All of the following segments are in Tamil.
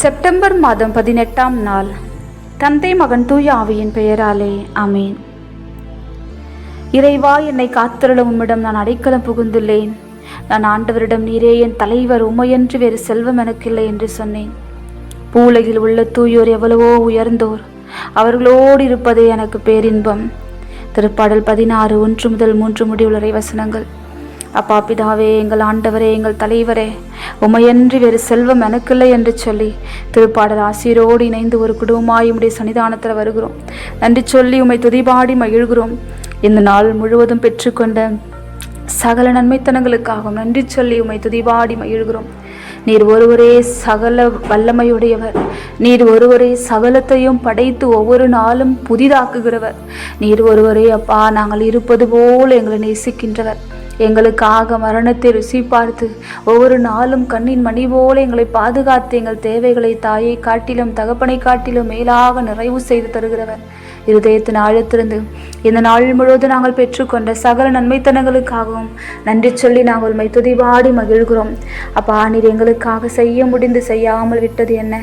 செப்டம்பர் மாதம் பதினெட்டாம் நாள். தந்தை மகன் தூய ஆவியின் பெயராலே ஆமேன். இறைவா என்னை காத்திருளும் உம்மிடம் நான் அடைக்கலம் புகுந்துள்ளேன். நான் ஆண்டவரிடம் நீரே என் தலைவர் உமையன்று வேறு செல்வம் எனக்கில்லை என்று சொன்னேன். பூலகில் உள்ள தூயோர் எவ்வளவோ உயர்ந்தோர். அவர்களோடு இருப்பதே எனக்கு பேரின்பம். திருப்பாடல் பதினாறு ஒன்று முதல் மூன்று முடிவுள்ள வசனங்கள். அப்பா பிதாவே எங்கள் ஆண்டவரே எங்கள் தலைவரே உமையன்றி வேறு செல்வம் எனக்கில்லை என்று சொல்லி திருப்பாடல் ஆசிரியரோடு இணைந்து ஒரு குடும்பமாய் உடைய சன்னிதானத்தில் வருகிறோம். நன்றி சொல்லி உம்மை துதிபாடி மகிழ்கிறோம். இந்த நாள் முழுவதும் பெற்றுக்கொண்ட சகல நன்மைத்தனங்களுக்காகவும் நன்றி சொல்லி உமை துதிபாடி மகிழ்கிறோம். நீர் ஒருவரே சகல வல்லமையுடையவர். நீர் ஒருவரே சகலத்தையும் படைத்து ஒவ்வொரு நாளும் புதிதாக்குகிறவர். நீர் ஒருவரே அப்பா நாங்கள் இருப்பது போல் எங்களை நேசிக்கின்றவர். எங்களுக்காக மரணத்தை ருசி பார்த்து ஒவ்வொரு நாளும் கண்ணின் மணி போல எங்களை பாதுகாத்து எங்கள் தேவைகளை தாயை காட்டிலும் தகப்பனை காட்டிலும் மேலாக நிறைவு செய்து தருகிறவர். இருதயத்தின் ஆழத்திலிருந்து இந்த நாள் முழுவதும் நாங்கள் பெற்றுக்கொண்ட சகல நன்மைத்தனங்களுக்காகவும் நன்றி சொல்லி நாங்கள் உண்மை துதிபாடி மகிழ்கிறோம். அப்பா நீர் எங்களுக்காக செய்ய முடிந்து செய்யாமல் விட்டது என்ன?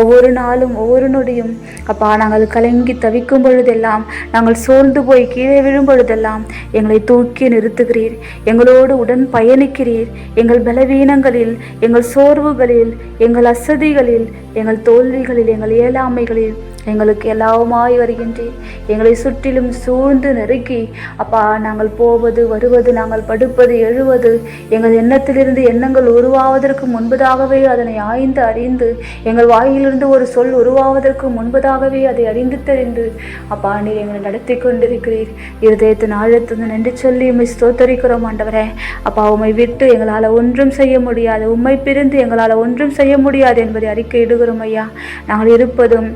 ஒவ்வொரு நாளும் ஒவ்வொரு நொடியும் அப்பா நாங்கள் கலங்கி தவிக்கும் பொழுதெல்லாம் நாங்கள் சோர்ந்து போய் கீழே விழும் பொழுதெல்லாம் எங்களை தூக்கி நிறுத்துகிறீர். எங்களோடு உடன் பயணிக்கிறீர். எங்கள் பலவீனங்களில் எங்கள் சோர்வுகளில் எங்கள் அசதிகளில் எங்கள் தோல்விகளில் எங்கள் இயலாமைகளில். எங்களுக்கு எல்லாவுமாய் வருகின்றீர் எங்களை சுற்றிலும் சூழ்ந்து நெருக்கி அப்பா நாங்கள் போவது வருவது நாங்கள் படுப்பது எழுவது எங்கள் எண்ணத்திலிருந்து எண்ணங்கள் உருவாவதற்கு முன்பதாகவே அதனை ஆய்ந்து அறிந்து எங்கள் வாயிலிருந்து ஒரு சொல் உருவாவதற்கு முன்பதாகவே அதை அறிந்து தெரிந்து அப்பா நீர் எங்களை நடத்தி கொண்டிருக்கிறீர். இருதயத்தின் ஆழத்திலிருந்து நன்றி சொல்லி உண்மை ஸ்தோத்தரிக்கிறோம் ஆண்டவரே. அப்பா உம்மை விட்டு எங்களால் ஒன்றும் செய்ய முடியாது. உம்மை பிரிந்து எங்களால் ஒன்றும் செய்ய முடியாது என்பதை அறிக்கை இடுகிறோம் ஐயா. நாங்கள் இருப்பதும்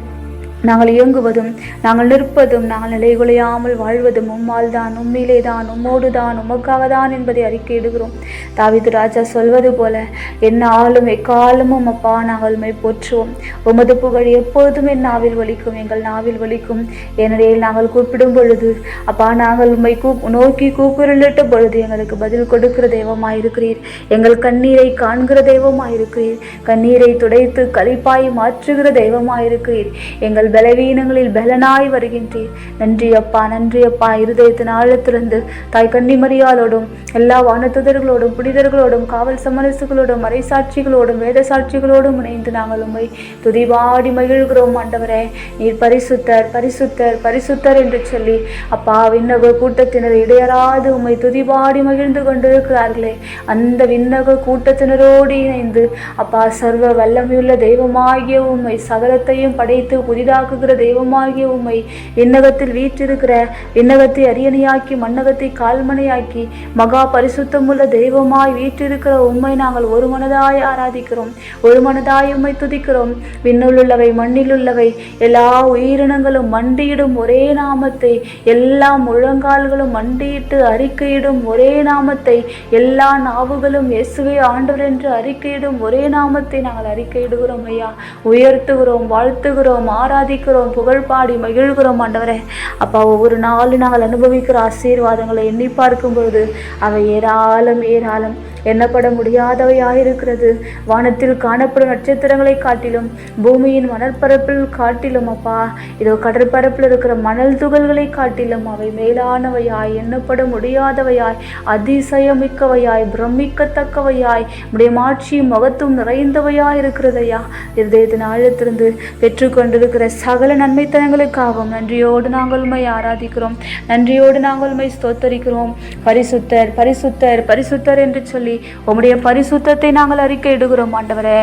நாங்கள் இயங்குவதும் நாங்கள் நிற்பதும் நாங்கள் நிலைகுலையாமல் வாழ்வதும் உம்மால் தான் உம்மிலே தான் உம்மோடு தான் உமக்காக தான் என்பதை அறிக்கையிடுகிறோம் தாவிது ராஜா சொல்வது போல என்ன ஆளும் எக்காலமும் அப்பா நாங்கள் உண்மை போற்றுவோம். உமது புகழ் எப்பொழுதும் என் நாவில் ஒலிக்கும் எங்கள் நாவில் ஒலிக்கும். ஏனெனில் நாங்கள் கூப்பிடும் பொழுது அப்பா நாங்கள் உம்மை கூ நோக்கி கூக்குரலிட்ட பொழுது எங்களுக்கு பதில் கொடுக்கிற தெய்வமாயிருக்கிறீர். எங்கள் கண்ணீரை காண்கிற தெய்வமாயிருக்கிறீர். கண்ணீரை துடைத்து கழிப்பாய் மாற்றுகிற தெய்வமாயிருக்கிறீர். எங்கள் பலவீனங்களில் பலனாய் வருகின்றீர். நன்றி அப்பா நன்றி அப்பா. இருதயத்தின் ஆழத்திலிருந்து தாய் கன்னிமரியாலோடும் எல்லா வானத்துதர்களோடும் புனிதர்களோடும் காவல் சமரசுகளோடும் மறைசாட்சிகளோடும் வேத சாட்சிகளோடும் இணைந்து நாங்கள் உண்மை துதிபாடி மகிழ்கிறோம் ஆண்டவரே. நீர் பரிசுத்தர் பரிசுத்தர் பரிசுத்தர் என்று சொல்லி அப்பா விண்ணக கூட்டத்தினர் இடையறாது உம்மை துதிபாடி மகிழ்ந்து கொண்டிருக்கிறார்களே. அந்த விண்ணக கூட்டத்தினரோடு இணைந்து அப்பா சர்வ வல்லமையுள்ள தெய்வமாகிய உண்மை சகலத்தையும் படைத்து புதிதாக உண்டாக்குகிற தெய்வமாகிய உம்மை. விண்ணகத்தில் வீற்றிருக்கிற விண்ணகத்தை அரியணையாக்கி மண்ணகத்தை கால்மனையாக்கி மகா பரிசுத்தமுள்ள தெய்வமாய் வீற்றிருக்கிற உம்மை நாங்கள் ஒரு மனதாய் ஆராதிக்கிறோம். ஒரு மனதாய் உம்மை துதிக்கிறோம். விண்ணுள்ளவை மண்ணிலுள்ளவை எல்லா உயிரினங்களும் மண்டியிடும் ஒரே நாமத்தை எல்லா முழங்கால்களும் மண்டியிட்டு அறிக்கையிடும் ஒரே நாமத்தை எல்லா நாவுகளும் இயேசுவே ஆண்டவர் என்று அறிக்கையிடும் ஒரே நாமத்தை நாங்கள் அறிக்கையிடுகிறோம் ஐயா. உயர்த்துகிறோம் வாழ்த்துகிறோம் ஆராதி ஆராதிக்கிறோம் புகழ் பாடி மகிழ்கிறோம் ஆண்டவரே. அப்பா ஒவ்வொரு நாளும் நாங்கள் அனுபவிக்கிற ஆசீர்வாதங்களை எண்ணி பார்க்கும் பொழுது அவை ஏராளம் ஏராளம். எண்ணப்பட முடியாதவையாயிருக்கிறது. வானத்தில் காணப்படும் நட்சத்திரங்களை காட்டிலும் பூமியின் மணற்பரப்பில் காட்டிலும் அப்பா இதோ கடற்பரப்பில் இருக்கிற மணல் துகள்களை காட்டிலும் அவை மேலானவையாய் எண்ணப்பட முடியாதவையாய் அதிசயமிக்கவையாய் பிரமிக்கத்தக்கவையாய் உடைய மாட்சியும் மகத்துவம் நிறைந்தவையாய் இருக்கிறதையா இருதயத்தின் ஆழத்திலிருந்து பெற்றுக்கொண்டிருக்கிற சகல நன்மைத்தனங்களுக்காகவும் நன்றியோடு நாங்கள் உண்மை ஆராதிக்கிறோம். நன்றியோடு நாங்கள் உண்மை ஸ்தோத்தரிக்கிறோம். பரிசுத்தர் பரிசுத்தர் பரிசுத்தர் என்று சொல்லி உம்முடைய பரிசுத்தத்தை நாங்கள் அறிக்கை இடுகிறோம் ஆண்டவரே.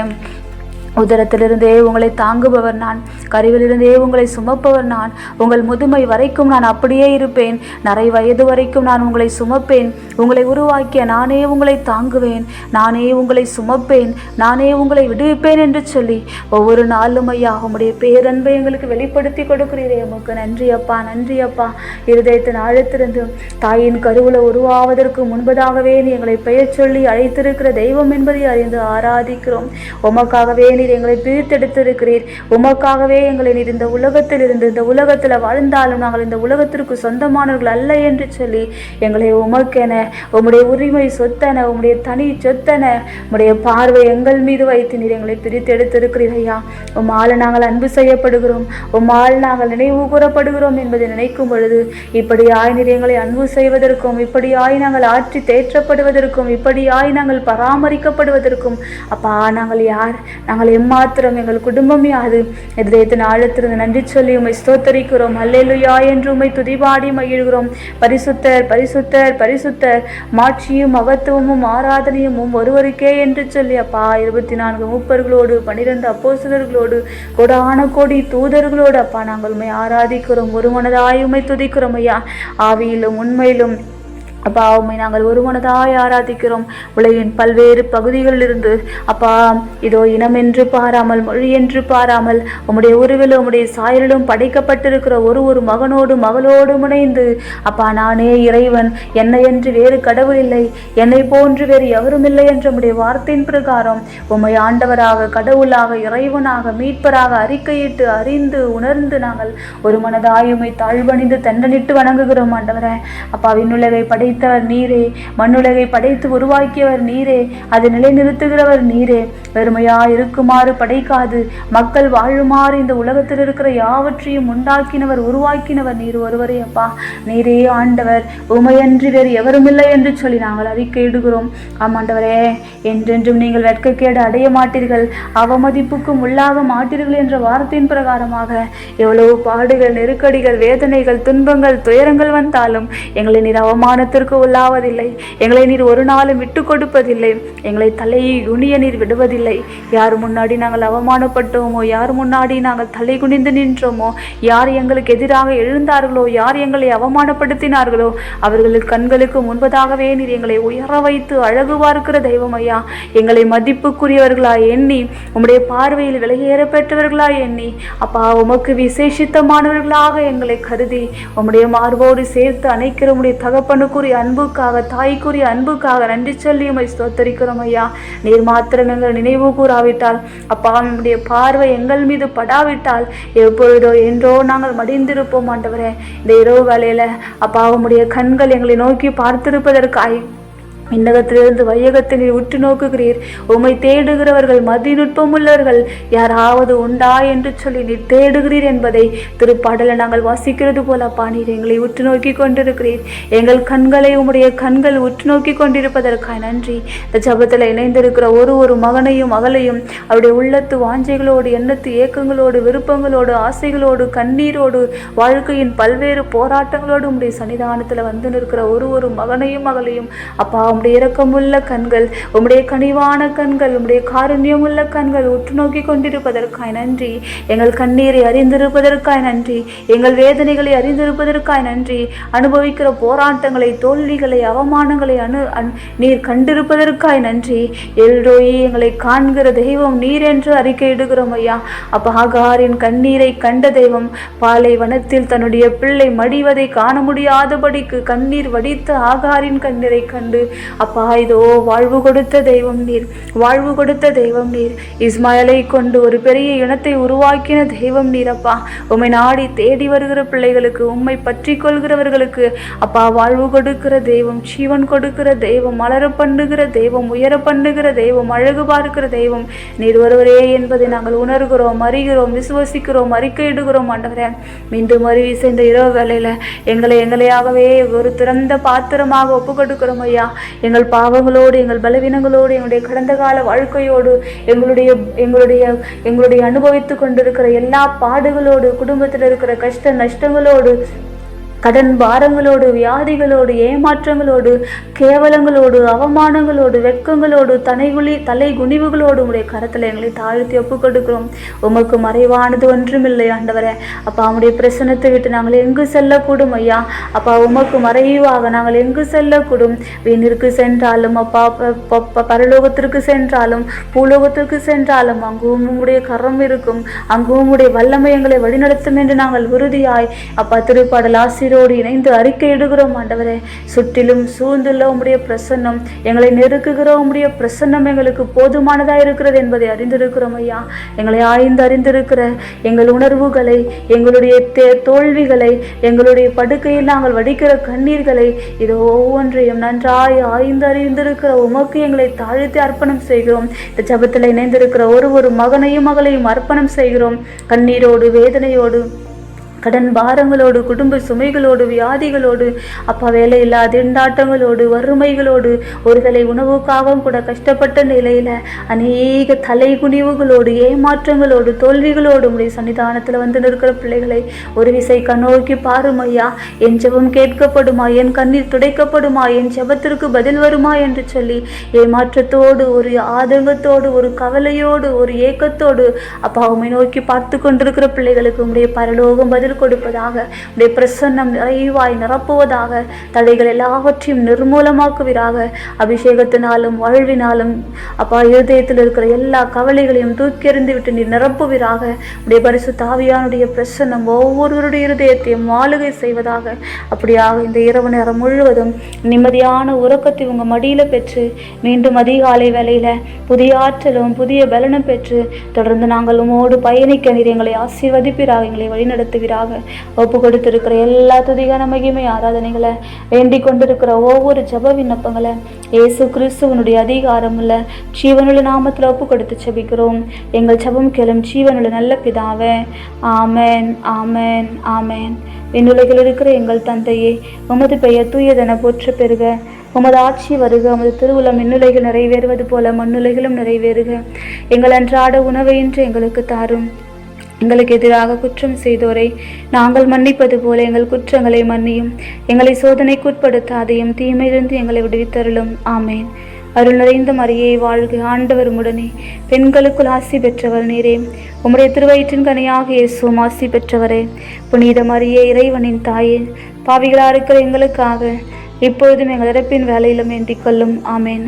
உதரத்திலிருந்தே உங்களை தாங்குபவர் நான் கருவிலிருந்தே உங்களை சுமப்பவர் நான் உங்கள் முதுமை வரைக்கும் நான் அப்படியே இருப்பேன் நரை வயது வரைக்கும் நான் உங்களை சுமப்பேன் உங்களை உருவாக்கிய நானே உங்களை தாங்குவேன் நானே உங்களை சுமப்பேன் நானே உங்களை விடுவிப்பேன் என்று சொல்லி ஒவ்வொரு நாளும் ஐயா உங்களுடைய பேரன்பை எங்களுக்கு வெளிப்படுத்தி கொடுக்கிறீரே உமக்கு நன்றி அப்பா நன்றி அப்பா. இருதயத்தின் ஆழத்திலிருந்து தாயின் கருவில் உருவாவதற்கு முன்பதாகவே நீ எங்களை பெயர் சொல்லி அழைத்திருக்கிற தெய்வம் என்பதை அறிந்து ஆராதிக்கிறோம். உமக்காகவே நீ நீர் எங்களை பிரித்தெடுத்திருக்கிறீர். உமக்காகவே எங்களை நீர் இந்த உலகத்தில் இருந்து இந்த உலகத்தில் வாழ்ந்தாலும் நாங்கள் இந்த உலகத்திற்கு சொந்தமானவர்கள் அல்ல என்று சொல்லி எங்களை உமக்கென உம்முடைய உரிமை சொத்தன உம்முடைய தனி சொத்தன உம்முடைய பார்வை எங்கள் மீது வைத்து நீர் எங்களை பிரித்தெடுத்திருக்கிறீர் ஐயா. உம்மால் நாங்கள் அன்பு செய்யப்படுகிறோம். உம்மால் நாங்கள் நினைவு கூறப்படுகிறோம் என்பதை நினைக்கும் பொழுது இப்படியாய் நீர் எங்களை அன்பு செய்வதற்கும் இப்படியாய் நாங்கள் ஆற்றி தேற்றப்படுவதற்கும் இப்படியாய் நாங்கள் பராமரிக்கப்படுவதற்கும் அப்பா நாங்கள் யார்? நாங்கள் எம்மாத்திரம் எங்கள் குடும்பமே அது. இதயத்தின் ஆழத்திலிருந்து நன்றி சொல்லி உமை ஸ்தோத்தரிக்கிறோம். அல்லேலுயா என்று உமை துதிபாடி மகிழ்கிறோம். பரிசுத்தர் பரிசுத்தர் பரிசுத்தர். மாட்சியும் மகத்துவமும் ஆராதனையும் ஒருவருக்கே என்று சொல்லி அப்பா இருபத்தி நான்கு மூப்பர்களோடு பனிரெண்டு அப்போஸ்தலர்களோடு கொடான கோடி தூதர்களோடு அப்பா நாங்கள் உண்மை ஆராதிக்கிறோம். ஒரு மனதாய் துதிக்கிறோம் ஐயா. ஆவியிலும் உண்மையிலும் அப்பா உம்மை நாங்கள் ஒரு மனதாய் ஆராதிக்கிறோம். உலகின் பல்வேறு பகுதிகளிலிருந்து அப்பா இதோ இனம் என்று பாராமல் மொழி என்று பாராமல் உம்முடைய உருவிலும் உம்முடைய சாயலிலும் படைக்கப்பட்டிருக்கிற ஒரு ஒரு மகனோடு மகளோடு முனைந்து அப்பா நானே இறைவன். என்னை என்று வேறு கடவுள் இல்லை. என்னை போன்று வேறு எவரும் இல்லை என்ற உடைய வார்த்தையின் பிரகாரம் உம்மை ஆண்டவராக கடவுளாக இறைவனாக மீட்பராக அறிக்கையிட்டு அறிந்து உணர்ந்து நாங்கள் ஒரு மனதாய் உம்மை தாழ்வணிந்து தண்டனிட்டு வணங்குகிறோம் ஆண்டவரே. அப்பா விண்ணுலகை படைத்தவர் நீரே. மண்ணுலகை படைத்து உருவாக்கியவர் நீரே. அதை நிலைநிறுத்துகிறவர் நீரே. வெறுமையா இருக்குமாறு படைக்காது. மக்கள் வாழுமாறு இந்த உலகத்தில் இருக்கிற யாவற்றையும் உண்டாக்கினவர் உருவாக்கினவர் நீர் ஒருவரே அப்பா. நீரே ஆண்டவர். உமையன்றி வேறு எவரும் இல்லை என்று சொல்லி நாங்கள் அறிக்கையிடுகிறோம் ஆமாண்டவரே என்றென்றும் நீங்கள் வெட்கக்கேடு அடைய மாட்டீர்கள். அவமதிப்புக்கும் உள்ளாக மாட்டீர்கள் என்ற வார்த்தையின் பிரகாரமாக எவ்வளவு பாடுகள் நெருக்கடிகள் வேதனைகள் துன்பங்கள் துயரங்கள் வந்தாலும் எங்களை நீர் அவமானத்திற்கு உள்ளாவதில்லை. எங்களை நீர் ஒரு நாளும் விட்டு கொடுப்பதில்லை. எங்களை தலையை குனிய நீர் விடுவதில்லை. யார் முன்னாடி நாங்கள் அவமானப்பட்டோமோ யார் முன்னாடி நாங்கள் தலை குனிந்து நின்றோமோ யார் எங்களுக்கு எதிராக எழுந்தார்களோ யார் எங்களை அவமானப்படுத்தினார்களோ அவர்களுக்கு கண்களுக்கு முன்பதாகவே நீர் எங்களை உயர வைத்து அழகு பார்க்கிற தெய்வம் ஐயா எங்களை மதிப்புக்குரியவர்களாய் எண்ணி உம்முடைய பார்வையில் விலையேற பெற்றவர்களாய் எண்ணி அப்பா உமக்கு விசேஷித்தமானவர்களாக எங்களை கருதி உம்முடைய மார்போடு சேர்த்து அணைக்கிற உடைய தகப்பனுக்குரிய அன்புக்காக தாய்க்குரிய அன்புக்காக நன்றி சொல்லி உமை ஸ்தோத்தரிக்கிறோம் ஐயா. நீர் மாத்திரம் எங்கள் நினைவு கூறாவிட்டால் அப்பா நம்முடைய பார்வை எங்கள் மீது படாவிட்டால் எப்பொழுதோ என்றோ நாங்கள் மடிந்திருப்போம் ஆண்டவரே. இந்த இரவு வேளையில அப்பா உம்முடைய கண்கள் எங்களை நோக்கி பார்த்திருப்பதற்காய் விண்ணகத்திலிருந்து வையகத்தில் நீர் உற்று நோக்குகிறீர். உம்மை தேடுகிறவர்கள் மதிநுட்பம் உள்ளவர்கள் யாராவது உண்டா என்று சொல்லி நீர் தேடுகிறீர் என்பதை திருப்பாடலை நாங்கள் வாசிக்கிறது போல பாணீர் எங்களை உற்று நோக்கி கொண்டிருக்கிறீர். எங்கள் கண்களை உம்முடைய கண்கள் உற்று நோக்கி கொண்டிருப்பதற்காக நன்றி. இந்த ஜபத்தில் இணைந்திருக்கிற ஒரு ஒரு மகனையும் மகளையும் அவருடைய உள்ளத்து வாஞ்சைகளோடு எண்ணத்து ஏக்கங்களோடு விருப்பங்களோடு ஆசைகளோடு கண்ணீரோடு வாழ்க்கையின் பல்வேறு போராட்டங்களோடு உம்முடைய சன்னிதானத்தில் வந்து நிற்கிற ஒரு ஒரு மகனையும் மகளையும் அப்பா உம்முடைய இரக்கமுள்ள கண்கள் உம்முடைய கனிவான கண்கள் உம்முடைய காருண்யமுள்ள கண்கள் உற்று நோக்கி கொண்டிருப்பதற்காய் நன்றி. எங்கள் கண்ணீரை அறிந்திருப்பதற்காய் நன்றி. எங்கள் வேதனைகளை அறிந்திருப்பதற்காய் நன்றி. அனுபவிக்கிற போராட்டங்களை தோல்விகளை அவமானங்களை அனு அன்- நீர் கண்டிருப்பதற்காய் நன்றி. எல்ரோயி எங்களை காண்கிற தெய்வம் நீர் என்று அறிக்கையிடுகிறோம் ஐயா. அப்ப ஆகாரின் கண்ணீரை கண்ட தெய்வம் பாலைவனத்தில் தன்னுடைய பிள்ளை மடிவதை காண முடியாதபடிக்கு கண்ணீர் வடித்த ஆகாரின் கண்ணீரை கண்டு அப்பா இதோ வாழ்வு கொடுத்த தெய்வம் நீர். வாழ்வு கொடுத்த தெய்வம் நீர். இஸ்மாயலை கொண்டு ஒரு பெரிய இனத்தை உருவாக்கின தெய்வம் நீர் அப்பா. உம்மை நாடி தேடி வருகிற பிள்ளைகளுக்கு உம்மை பற்றி கொள்கிறவர்களுக்கு அப்பா வாழ்வு கொடுக்கிற தெய்வம் ஜீவன் கொடுக்கிற தெய்வம் மலர பண்ணுகிற தெய்வம் உயர பண்ணுகிற தெய்வம் அழகு பார்க்கிற தெய்வம். நீர் ஒருவரே என்பதை நாங்கள் உணர்கிறோம் அறிகிறோம் விசுவசிக்கிறோம் அறிக்கையிடுகிறோம் ஆண்டவரே. மீண்டும் அறிவி செய்த இரவு வேலையில் எங்களை எங்களையாகவே ஒரு திறந்த பாத்திரமாக ஒப்பு கொடுக்கிறோம் ஐயா. எங்கள் பாவங்களோடு எங்கள் பலவீனங்களோடு எங்களுடைய கடந்த கால வாழ்க்கையோடு எங்களுடைய எங்களுடைய எங்களுடைய அனுபவித்து கொண்டிருக்கிற எல்லா பாடுகளோடு குடும்பத்தில் இருக்கிற கஷ்ட நஷ்டங்களோடு கடன் பாரங்களோடு வியாதிகளோடு ஏமாற்றங்களோடு கேவலங்களோடு அவமானங்களோடு வெட்கங்களோடு தனைகுலி தலை குனிவுகளோடு உடைய கரத்தில் எங்களை தாழ்த்தி ஒப்புக்கொடுக்கிறோம். உமக்கு மறைவானது ஒன்றுமில்லை ஆண்டவரே. அப்பா அவனுடைய பிரசனத்தை விட்டு நாங்கள் எங்கு செல்லக்கூடும் ஐயா? அப்பா உமக்கு மறைவாக நாங்கள் எங்கு செல்லக்கூடும்? வீணிற்கு சென்றாலும் அப்பா ப- பரலோகத்திற்கு சென்றாலும் பூலோகத்திற்கு சென்றாலும் அங்கும் உம்முடைய கரம் இருக்கும். அங்கும் உம்முடைய வல்லமை எங்களை வழிநடத்தும் என்று நாங்கள் உறுதியாய் அப்பா திருப்பாடல் ஆசிரியர் கண்ணீரோடு இணைந்து அறிக்கையிடுகிறோம் ஆண்டவரே. சுற்றிலும் சூழ்ந்துள்ள உம்முடைய பிரசன்னம் எங்களை நெருக்குகிற உம்முடைய பிரசன்னம் எங்களுக்கு போதுமானதாக இருக்கிறது என்பதை அறிந்திருக்கிறோம் ஐயா. எங்களை ஆய்ந்து அறிந்திருக்கிற எங்கள் உணர்வுகளை எங்களுடைய தே தோல்விகளை எங்களுடைய படுக்கையில் நாங்கள் வடிக்கிற கண்ணீர்களை இது ஒவ்வொன்றையும் நன்றாய் ஆய்ந்து அறிந்திருக்கிற உமக்கு எங்களை தாழ்த்தி அர்ப்பணம் செய்கிறோம். இந்த ஜபத்தில் இணைந்திருக்கிற ஒரு ஒரு மகனையும் மகளையும் அர்ப்பணம் செய்கிறோம். கண்ணீரோடு வேதனையோடு கடன் பாரங்களோடு குடும்ப சுமைகளோடு வியாதிகளோடு அப்பா வேலையில்லா திண்டாட்டங்களோடு வறுமைகளோடு ஒருதலை உணவுக்காகவும் கூட கஷ்டப்பட்ட நிலையில் அநேக தலை குனிவுகளோடு ஏமாற்றங்களோடு தோல்விகளோடு உடைய சன்னிதானத்தில் வந்து நிற்கிற பிள்ளைகளை ஒரு விசை கண்ணோக்கி பாரும் ஐயா என் ஜெபம் கேட்கப்படுமா? என் கண்ணீர் துடைக்கப்படுமா? என் ஜெபத்திற்கு பதில் வருமா என்று சொல்லி ஏமாற்றத்தோடு ஒரு ஆதங்கத்தோடு ஒரு கவலையோடு ஒரு ஏக்கத்தோடு அப்பா உண்மை நோக்கி பார்த்து கொண்டிருக்கிற பிள்ளைகளுக்கு உங்களுடைய பரலோகம் பதில் கொடுப்பதாக உடைய பிரசன்னம் நிறைவாய் நிரப்புவதாக தடைகள் எல்லாவற்றையும் நிர்மூலமாக்குவீராக. அபிஷேகத்தினாலும் வாழ்வினாலும் அப்பா இருதயத்தில் இருக்கிற எல்லா கவலைகளையும் தூக்கி எறிந்து விட்டு நீர் நிரப்புவீராக. உடைய பரிசு தாவியானுடைய பிரசன்னம் ஒவ்வொருவருடைய இருதயத்தையும் ஆளுகை செய்வதாக. அப்படியாக இந்த இரவு நேரம் முழுவதும் நிம்மதியான உறக்கத்தை உங்கள் மடியில் பெற்று மீண்டும் அதிகாலை வேலையில புதிய ஆற்றலும் புதிய பலனும் பெற்று தொடர்ந்து நாங்கள் உமோடு பயணிக்க நீர் எங்களை ஆசீர்வதிப்பீராக எங்களை வழிநடத்துவீராக ஒப்பு கொடுத்திருக்கிற எல்லா துதிகான மகிமை ஆராதனைகளை வேண்டிக் கொண்டிருக்கிற ஒவ்வொரு ஜப விண்ணப்பங்களை இயேசு கிறிஸ்துவனுடைய அதிகாரம் உள்ள ஜீவனுள்ள நாமத்தில் ஒப்பு கொடுத்து செபிக்கிறோம் எங்கள் ஜபம் கேளும் ஜீவனுள்ள நல்ல பிதாவே ஆமேன் ஆமேன் ஆமேன். விண்ணுலகில் இருக்கிற எங்கள் தந்தையே உமது பெயர் தூயதென போற்ற பெறுக. உமது ஆட்சி வருக உமது திருவுளம் மின்னுலைகள் நிறைவேறுவது போல மண்ணுலைகளும் நிறைவேறுக. எங்கள் அன்றாட உணவை இன்று எங்களுக்கு தாரும். எங்களுக்கு எதிராக குற்றம் செய்தோரை நாங்கள் மன்னிப்பது போல எங்கள் குற்றங்களை மன்னியும். எங்களை சோதனைக்குட்படுத்தாதையும் தீமையிலிருந்து எங்களை விடுவித்தருளும். ஆமேன். அருள் நிறைந்த மரியை வாழ்க ஆண்டவர் உடனே பெண்களுக்குள் ஆசி பெற்றவர் நீரே. உம்முடைய திருவயிற்றின் கனியாக இயேசுவும் ஆசி பெற்றவரே. புனித மரியே இறைவனின் தாயே பாவிகளா இருக்கிற எங்களுக்காக இப்பொழுதும் எங்கள் இறப்பின் வேலையிலும் வேண்டிக் கொள்ளும் ஆமேன்.